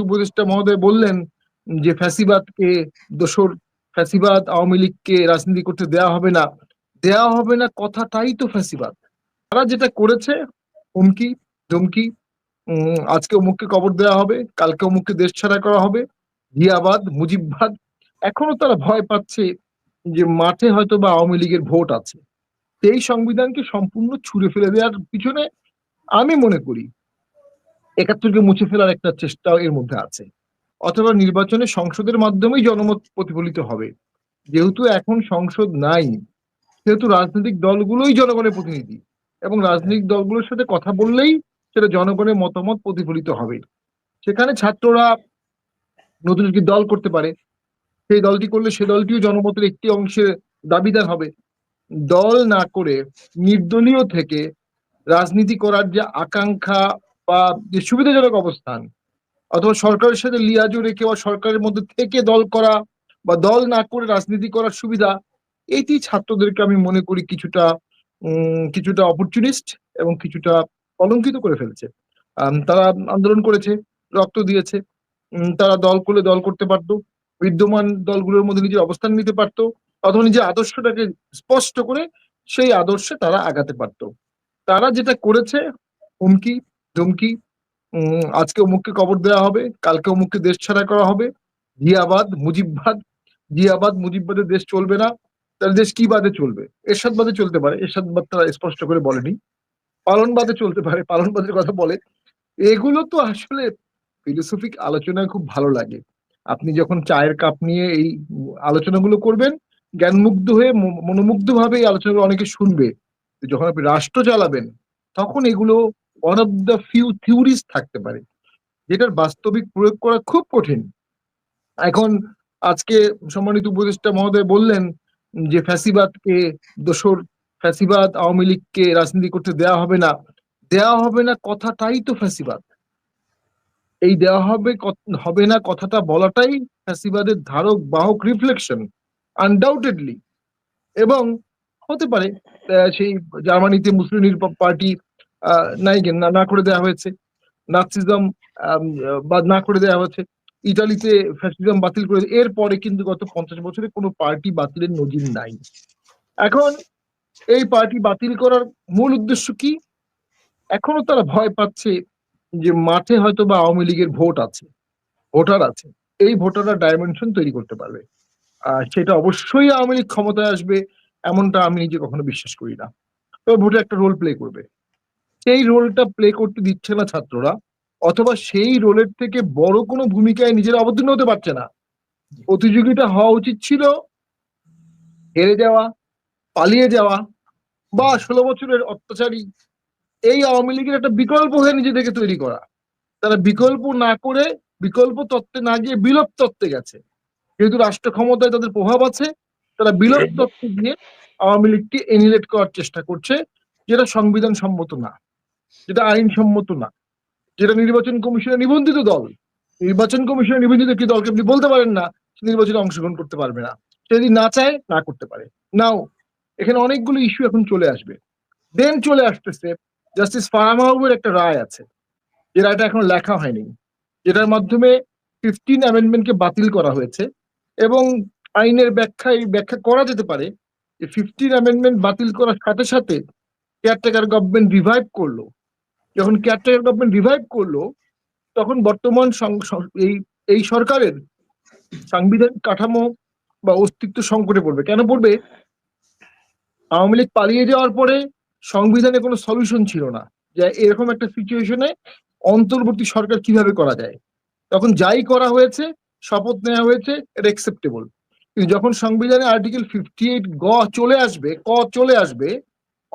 উপদেষ্টা মহোদয় বললেন যে ফ্যাসিবাদকে দোসর ফ্যাসিবাদ আওয়ামী লীগকে রাজনীতি করতে দেয়া হবে না। দেয়া হবে না কথাটাই তো ফ্যাসিবাদ। তারা যেটা করেছে, হুমকি, ধমকি আজকে অমুককে কবর দেওয়া হবে কালকে অমুককে দেশ ছাড়া করা হবে, জিয়াবাদ, মুজিববাদ, এখনও তারা ভয় পাচ্ছে যে মাঠে হয়তো বা আওয়ামী লীগের ভোট আছে। সেই সংবিধানকে সম্পূর্ণ ছুঁড়ে ফেলে দেওয়ার পিছনে আমি মনে করি একাত্তরকে মুছে ফেলার একটা চেষ্টাও এর মধ্যে আছে। অথবা নির্বাচনে সংসদের মাধ্যমেই জনমত প্রতিফলিত হবে। যেহেতু এখন সংসদ নাই, সেহেতু রাজনৈতিক দলগুলোই জনগণের প্রতিনিধি এবং রাজনৈতিক দলগুলোর সাথে কথা বললেই সেটা জনগণের মতামত প্রতিফলিত হবে। সেখানে ছাত্ররা নতুন একটি দল করতে পারে। সেই দলটি করলে সে দলটিও জনমতের একটি অংশের দাবিদার হবে। দল না করে নির্দলীয় থেকে রাজনীতি করার যে আকাঙ্ক্ষা বা সুবিধাজনক অবস্থান, অথবা সরকারের সাথে লিয়াজু রেখে বা সরকারের মধ্যে থেকে দল করা বা দল না করে রাজনীতি করার সুবিধা, এটি ছাত্রদেরকে আমি মনে করি কিছুটা কিছুটা অপরচুনিস্ট এবং কিছুটা কলঙ্কিত করে ফেলছে। তারা আন্দোলন করেছে, রক্ত দিয়েছে। তারা দল করলে দল করতে পারতো, বিদ্যমান দলগুলোর মধ্যে নিজের অবস্থান নিতে পারতো, অথবা নিজের আদর্শটাকে স্পষ্ট করে সেই আদর্শে তারা আগাতে পারতো। তারা যেটা করেছে, হুমকি ধমকি আজকে অমুককে কবর দেওয়া হবে কালকে অমুককে দেশ ছাড়া করা হবে। জিয়াবাদ, মুজিববাদ, জিয়াবাদ মুজিববাদের দেশ চলবে না। তাহলে দেশ কি বাদে চলবে? এরশাদ বাদে চলতে পারে। এরশাদ বাদ তারা স্পষ্ট করে বলেনি। পালন বাদে চলতে পারে। পালন বাদের কথা বলে। এগুলো তো আসলে ফিলোসফিক আলোচনায় খুব ভালো লাগে। আপনি যখন চায়ের কাপ নিয়ে এই আলোচনাগুলো করবেন, জ্ঞানমুগ্ধ হয়ে মনোমুগ্ধ ভাবে এই আলোচনাগুলো অনেকে শুনবে। যখন আপনি রাষ্ট্র চালাবেন, তখন এগুলো one of the few theories থাকতে পারে, যেটার বাস্তবিক প্রয়োগ করা খুব কঠিন। এখন আজকে সম্মানিত উপদেষ্টা মহোদয় বললেন যে ফ্যাসিবাদকে দোসর ফ্যাসিবাদ আওয়ামী লীগকে রাজনীতি করতে দেয়া হবে না। দেয়া হবে না কথাটাই তো ফ্যাসিবাদ। এই দেওয়া হবে হবে না কথাটা বলাটাই ফ্যাসিবাদের ধারক, বাহক রিফ্লেকশন আনডাউটেডলি এবং হতে পারে সেই জার্মানিতে মুসলিম পার্টি নাই না করে দেওয়া হয়েছে। নাৎসিজম না করে দেওয়া হয়েছে। ইটালিতে ফ্যাসিজম বাতিল করে এরপরে কিন্তু গত পঞ্চাশ বছরে কোনো পার্টি বাতিলের নজির নাই। এখন এই পার্টি বাতিল করার মূল উদ্দেশ্য কি? এখনও তারা ভয় পাচ্ছে যে মাঠে হয়তো বা আওয়ামী লীগের ভোট আছে, ভোটার আছে। এই ভোটাররা ডাইমেনশন তৈরি করতে পারবে। আর সেটা অবশ্যই আওয়ামী লীগ ক্ষমতায় আসবে, এমনটা আমি নিজে কখনো বিশ্বাস করি না। তবে ভোটে একটা রোল প্লে করবে। সেই রোলটা প্লে করতে দিচ্ছে না ছাত্ররা, অথবা সেই রোলের থেকে বড় কোনো ভূমিকায় নিজেরা অবতীর্ণ হতে পারছে না। প্রতিযোগিতা হওয়া উচিত ছিল হেরে যাওয়া, পালিয়ে যাওয়া বা ষোলো বছরের অত্যাচারী। এই আওয়ামী লীগের একটা বিকল্প হয়ে নিজেদেরকে তৈরি করা। তারা বিকল্প না করে বিকল্প তত্ত্বে না গিয়ে বিলোপ তত্ত্বে গেছে। যেহেতু রাষ্ট্র ক্ষমতায় তাদের প্রভাব আছে, তারা বিলোপ তত্ত্বে গিয়ে আওয়ামী লীগকে এনিলেট করার চেষ্টা করছে, যেটা সংবিধান সম্মত না। যেটা আইন সম্মত না, যেটা নির্বাচন কমিশনের নিবন্ধিত দল, নির্বাচন কমিশনের নিবন্ধিত একটি দলকে আপনি বলতে পারেন না নির্বাচনে অংশগ্রহণ করতে পারবে না। যদি না চায়, না করতে পারে। নাও এখানে অনেকগুলো ইস্যু এখন চলে আসবে। দেন চলে আসতেছে জাস্টিস ফারামাহুবের একটা রায় আছে, যে রায়টা এখন লেখা হয়নি, যেটার মাধ্যমে ফিফটিন অ্যামেন্ডমেন্টকে বাতিল করা হয়েছে এবং আইনের ব্যাখ্যায়, ব্যাখ্যা করা যেতে পারে যে ফিফটিন অ্যামেন্ডমেন্ট বাতিল করার সাথে সাথে কেয়ারটেকার গভর্নমেন্ট রিভাইভ করল। যখন কেয়ারটেকার গভর্নমেন্ট রিভাইভ করল, তখন বর্তমান এই এই সরকারের সাংবিধানিক কাঠামো বা অস্তিত্ব সংকটে পড়বে। কেন পড়বে? আওয়ামী লীগ পালিয়ে যাওয়ার পরে সংবিধানে কোনো সলিউশন ছিল না যে এরকম একটা সিচুয়েশনে অন্তর্বর্তী সরকার কীভাবে করা যায়। তখন যাই করা হয়েছে, শপথ নেওয়া হয়েছে, এটা অ্যাকসেপ্টেবল কিন্তু যখন সংবিধানে আর্টিকেল ফিফটি এইট গ চলে আসবে, ক চলে আসবে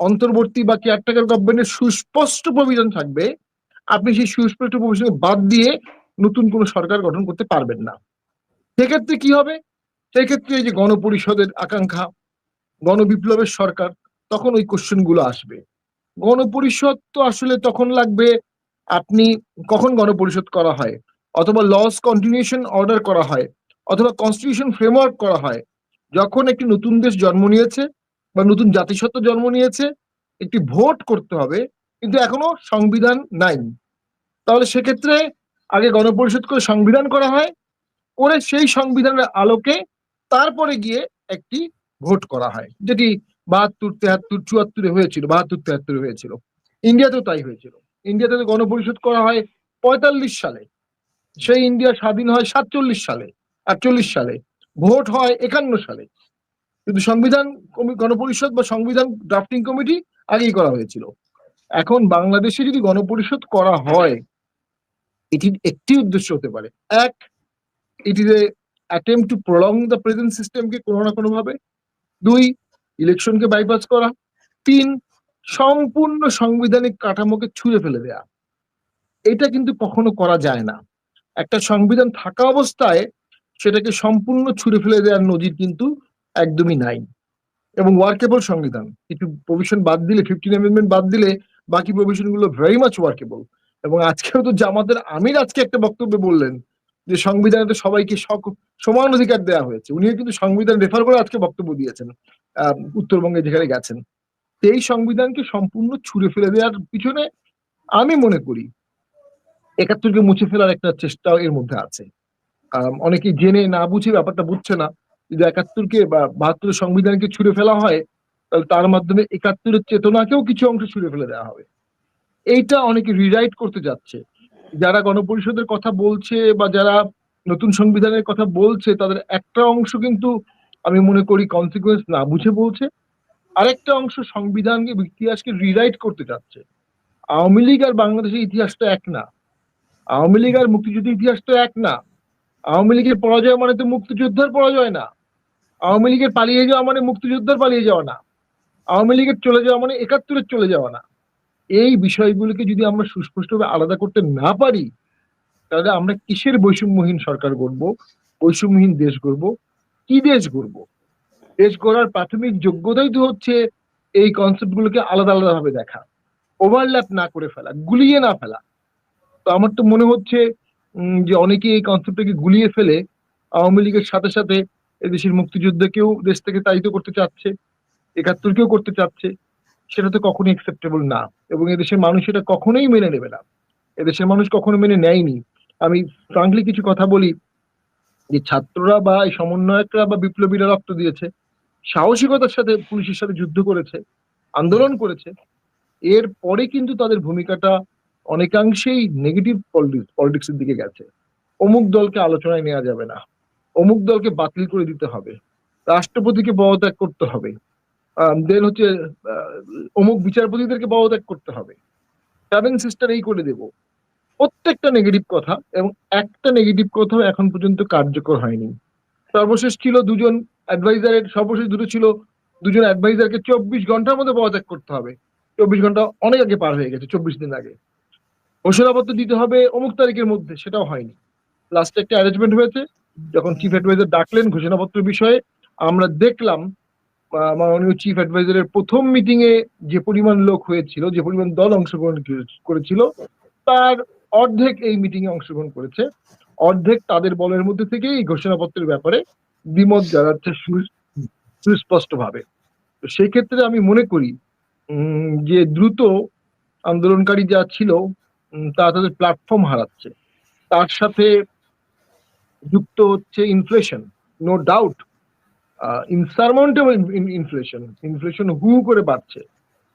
অন্তর্বর্তী বা কেয়ারটেকার গভর্নমেন্টের সুস্পষ্ট প্রভিজন থাকবে, আপনি সেই সুস্পষ্ট প্রভিজন বাদ দিয়ে নতুন কোনো সরকার গঠন করতে পারবেন না। সেক্ষেত্রে কি হবে? সেক্ষেত্রে এই যে গণপরিষদের আকাঙ্ক্ষা, গণবিপ্লবের সরকার, তখন ওই কোশ্চেনগুলো আসবে। গণপরিষদ তো আসলে তখন লাগবে আপনি কখন গণপরিষদ করা হয়? অথবা লস কন্টিনিউশন অর্ডার করা হয়, অথবা কনস্টিটিউশন ফ্রেমওয়ার্ক করা হয়। যখন একটি নতুন দেশ জন্ম নিয়েছে বা নতুন জাতিসত্ত্ব জন্ম নিয়েছে, একটি ভোট করতে হবে, কিন্তু এখনও সংবিধান নাই। তাহলে সেক্ষেত্রে আগে গণপরিষদ করে সংবিধান করা হয়, করে সেই সংবিধানের আলোকে তারপরে গিয়ে একটি ভোট করা হয়, যেটি বাহাত্তর, তেহাত্তর, চুয়াত্তরে হয়েছিল, বাহাত্তর, তেহাত্তরে হয়েছিল। ইন্ডিয়াতেও তাই হয়েছিল। ইন্ডিয়াতে গণপরিষদ করা হয় পঁয়তাল্লিশ সালে, সেই ইন্ডিয়া স্বাধীন হয় সাতচল্লিশ সালে, আটচল্লিশ সালে, ভোট হয় একান্ন সালে। কিন্তু সংবিধান গণপরিষদ বা সংবিধান ড্রাফটিং কমিটি আগেই করা হয়েছিল। এখন বাংলাদেশে যদি গণপরিষদ করা হয় এটির একটি উদ্দেশ্য হতে পারে। এক is attempt to prolong the present সিস্টেমকে কোনো না কোনো ভাবে দুই ইলেকশনকে বাইপাস করা। তিন, সম্পূর্ণ সাংবিধানিক কাঠামোকে ছুঁড়ে ফেলে দেয়া। এটা কিন্তু কখনো করা যায় না। একটা সংবিধান থাকা অবস্থায় সেটাকে সম্পূর্ণ ছুঁড়ে ফেলে দেওয়ার নজির কিন্তু একদমই নাই। এবং ওয়ার্কেবল সংবিধান। কিছু প্রভিশন বাদ দিলে ফিফটিন অ্যামেন্ডমেন্ট বাদ দিলে বাকি প্রভিশনগুলো ভেরি মাচ ওয়ার্কেবল এবং আজকেও তো জামাতের আমির আজকে একটা বক্তব্যে বললেন যে সংবিধানে তো সবাইকে সমান অধিকার দেওয়া হয়েছে। উনিও কিন্তু সংবিধান রেফার করে আজকে বক্তব্য দিয়েছেন উত্তরবঙ্গে যেখানে গেছেন। এই সংবিধানকে সম্পূর্ণ ছুঁড়ে ফেলে দেওয়ার পিছনে আমি মনে করি একাত্তরকে মুছে ফেলার একটা চেষ্টা এর মধ্যে আছে। আম, অনেকেই জেনে না বুঝে ব্যাপারটা বুঝছে না। যদি একাত্তরকে বা বাহাত্তরের সংবিধানকে ছুঁড়ে ফেলা হয়, তাহলে তার মাধ্যমে একাত্তরের চেতনাকেও কিছু অংশ ছুঁড়ে ফেলে দেওয়া হবে। এইটা অনেকে রিরাইট করতে যাচ্ছে। যারা গণপরিষদের কথা বলছে বা যারা নতুন সংবিধানের কথা বলছে, তাদের একটা অংশ কিন্তু আমি মনে করি কনসিকুয়েন্স না বুঝে বলছে। আরেকটা অংশ সংবিধানকে ইতিহাসকে রিরাইট করতে চাচ্ছে আওয়ামী লীগ আর বাংলাদেশের ইতিহাসটা এক না। আওয়ামী লীগ আর মুক্তিযুদ্ধের ইতিহাসটা এক না। আওয়ামী লীগের পরাজয় মানে তো মুক্তিযোদ্ধার পরাজয় না। আওয়ামী লীগের পালিয়ে যাওয়া মানে মুক্তিযোদ্ধার পালিয়ে যাওয়া না। আওয়ামী লীগের চলে যাওয়া মানে একাত্তরের চলে যাওয়া না। এই বিষয়গুলোকে যদি আমরা সুস্পষ্টভাবে আলাদা করতে না পারি, তাহলে আমরা কিসের বৈষম্যহীন সরকার গড়বো? বৈষম্যহীন দেশ গড়বো? কি দেশ গড়বো? দেশ গড়ার প্রাথমিক যোগ্যতাই তো হচ্ছে এই কনসেপ্ট গুলোকে আলাদা আলাদা ভাবে দেখা। ওভারল্যাপ না করে ফেলা, গুলিয়ে না ফেলা। তো আমার তো মনে হচ্ছে যে অনেকে এই কনসেপ্টটাকে গুলিয়ে ফেলে আওয়ামী লীগের সাথে সাথে এদেশের মুক্তিযুদ্ধকেও দেশ থেকে তাড়িত করতে চাচ্ছে, একাত্তরকেও করতে চাচ্ছে, সেটা তো কখনোই অ্যাকসেপ্টেবল না। এবং এদেশের মানুষ এটা কখনোই মেনে নেবে না। এদেশের মানুষ কখনো মেনে নেয়নি। আমি ফ্রাঙ্কলি কিছু কথা বলি, যে ছাত্ররা বা এই সমন্বয়করা বা বিপ্লবীরা রক্ত দিয়েছে, সাহসিকতার সাথে পুলিশের সাথে যুদ্ধ করেছে, আন্দোলন করেছে, এর পরে কিন্তু তাদের ভূমিকাটা অনেকাংশেই নেগেটিভ পলিটিক্স পলিটিক্সের দিকে গেছে। অমুক দলকে আলোচনায় নেওয়া যাবে না। অমুক দলকে বাতিল করে দিতে হবে। রাষ্ট্রপতিকে পদত্যাগ করতে হবে। দেন হচ্ছে অমুক বিচারপতিদেরকে পদত্যাগ করতে হবে। সেভেন সিস্টার এই করে দেব। প্রত্যেকটা নেগেটিভ কথা এবং একটা নেগেটিভ কথাও এখন পর্যন্ত কার্যকর হয়নি। সর্বশেষ ছিল দুজন অ্যাডভাইজারের সর্বশেষ দুটো ছিল দুজন অ্যাডভাইজারকে চব্বিশ ঘণ্টার মধ্যে পদত্যাগ করতে হবে। চব্বিশ ঘণ্টা অনেক আগে পার হয়ে গেছে, চব্বিশ দিন আগে। ঘোষণাপত্র দিতে হবে অমুক তারিখের মধ্যে, সেটাও হয়নি। লাস্টে একটা অ্যারেঞ্জমেন্ট হয়েছে। যখন চিফ অ্যাডভাইজার ডাকলেন ঘোষণাপত্র বিষয়ে, আমরা দেখলাম মাননীয় চিফ অ্যাডভাইজারের প্রথম মিটিং এ যে পরিমাণ লোক হয়েছিল, যে পরিমাণ দল অংশগ্রহণ করেছিল, তার অর্ধেক এই মিটিং এ অংশগ্রহণ করেছে। অর্ধেক তাদের বলের মধ্যে থেকে এই ঘোষণাপত্রের ব্যাপারে দ্বিমত জানাচ্ছে সুস্পষ্ট ভাবে তো সেই ক্ষেত্রে আমি মনে করি যে দ্রুত আন্দোলনকারী যা ছিল তারা তাদের প্ল্যাটফর্ম হারাচ্ছে। তার সাথে যুক্ত হচ্ছে inflation no doubt insurmountable inflation inflation হু করে বাড়ছে।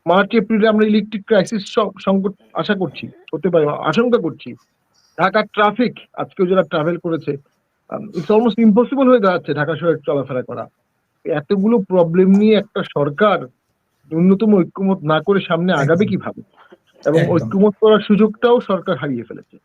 মার্চ এপ্রিলে আমরা ইলেকট্রিক ক্রাইসিস সংকট আশা করছি হতে পারে আশঙ্কা করছি। ঢাকার ট্রাফিক আজকেও যারা ট্রাভেল করেছে ইটস অলমোস্ট ইম্পসিবল হয়ে দাঁড়াচ্ছে ঢাকা শহরে চলাফেরা করা। এতগুলো প্রবলেম নিয়ে একটা সরকার ন্যূনতম ঐক্যমত না করে সামনে আগাবে কীভাবে? এবং ঐক্যমত করার সুযোগটাও সরকার হারিয়ে ফেলেছে।